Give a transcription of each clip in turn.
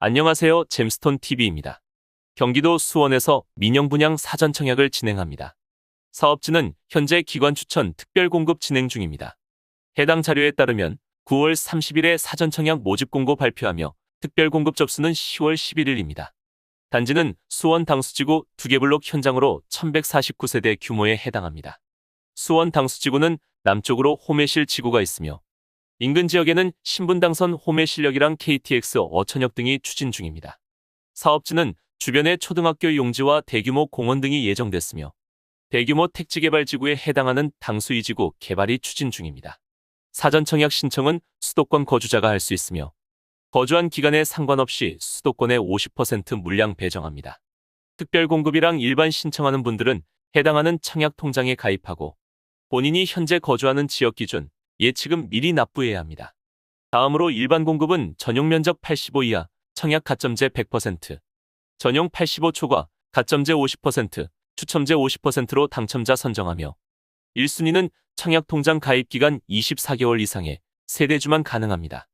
안녕하세요. 잼스톤 TV입니다. 경기도 수원에서 민영 분양 사전 청약을 진행합니다. 사업지는 현재 기관 추천 특별 공급 진행 중입니다. 해당 자료에 따르면 9월 30일에 사전 청약 모집 공고 발표하며 특별 공급 접수는 10월 11일입니다. 단지는 수원 당수지구 두개블록 현장으로 1149세대 규모에 해당합니다. 수원 당수지구는 남쪽으로 호매실 지구가 있으며 인근 지역에는 신분당선 호매실역이랑 KTX 어천역 등이 추진 중입니다. 사업지는 주변의 초등학교 용지와 대규모 공원 등이 예정됐으며 대규모 택지개발지구에 해당하는 당수이지구 개발이 추진 중입니다. 사전 청약 신청은 수도권 거주자가 할 수 있으며 거주한 기간에 상관없이 수도권의 50% 물량 배정합니다. 특별 공급이랑 일반 신청하는 분들은 해당하는 청약 통장에 가입하고 본인이 현재 거주하는 지역 기준 예치금 미리 납부해야 합니다. 다음으로 일반 공급은 전용 면적 85 이하, 청약 가점제 100%, 전용 85 초과, 가점제 50%, 추첨제 50%로 당첨자 선정하며 1순위는 청약 통장 가입 기간 24개월 이상의 세대주만 가능합니다.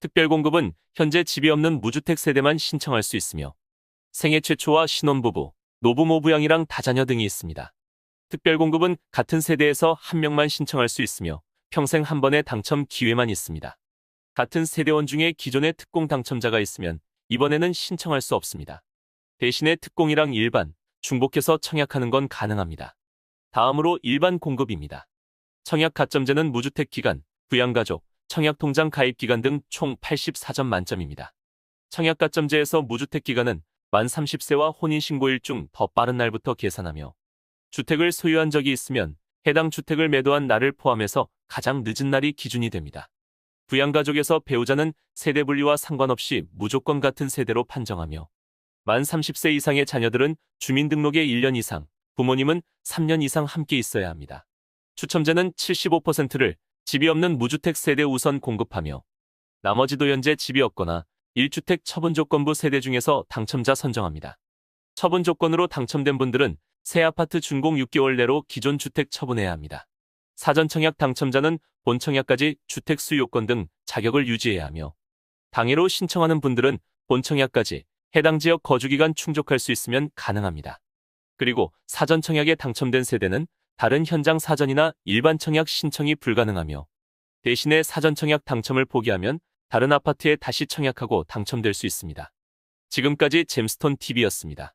특별 공급은 현재 집이 없는 무주택 세대만 신청할 수 있으며 생애 최초와 신혼부부, 노부모 부양이랑 다자녀 등이 있습니다. 특별 공급은 같은 세대에서 한 명만 신청할 수 있으며 평생 한 번의 당첨 기회만 있습니다. 같은 세대원 중에 기존의 특공 당첨자가 있으면 이번에는 신청할 수 없습니다. 대신에 특공이랑 일반, 중복해서 청약하는 건 가능합니다. 다음으로 일반 공급입니다. 청약 가점제는 무주택 기간, 부양가족, 청약통장 가입 기간 등 총 84점 만점입니다. 청약 가점제에서 무주택 기간은 만 30세와 혼인신고일 중 더 빠른 날부터 계산하며 주택을 소유한 적이 있으면 해당 주택을 매도한 날을 포함해서 가장 늦은 날이 기준이 됩니다. 부양가족에서 배우자는 세대 분리와 상관없이 무조건 같은 세대로 판정하며 만 30세 이상의 자녀들은 주민등록에 1년 이상, 부모님은 3년 이상 함께 있어야 합니다. 추첨제는 75%를 집이 없는 무주택 세대 우선 공급하며 나머지도 현재 집이 없거나 1주택 처분 조건부 세대 중에서 당첨자 선정합니다. 처분 조건으로 당첨된 분들은 새 아파트 준공 6개월 내로 기존 주택 처분해야 합니다. 사전 청약 당첨자는 본 청약까지 주택 수요 요건 등 자격을 유지해야 하며 당해로 신청하는 분들은 본 청약까지 해당 지역 거주기간 충족할 수 있으면 가능합니다. 그리고 사전 청약에 당첨된 세대는 다른 현장 사전이나 일반 청약 신청이 불가능하며 대신에 사전 청약 당첨을 포기하면 다른 아파트에 다시 청약하고 당첨될 수 있습니다. 지금까지 잼스톤 TV였습니다.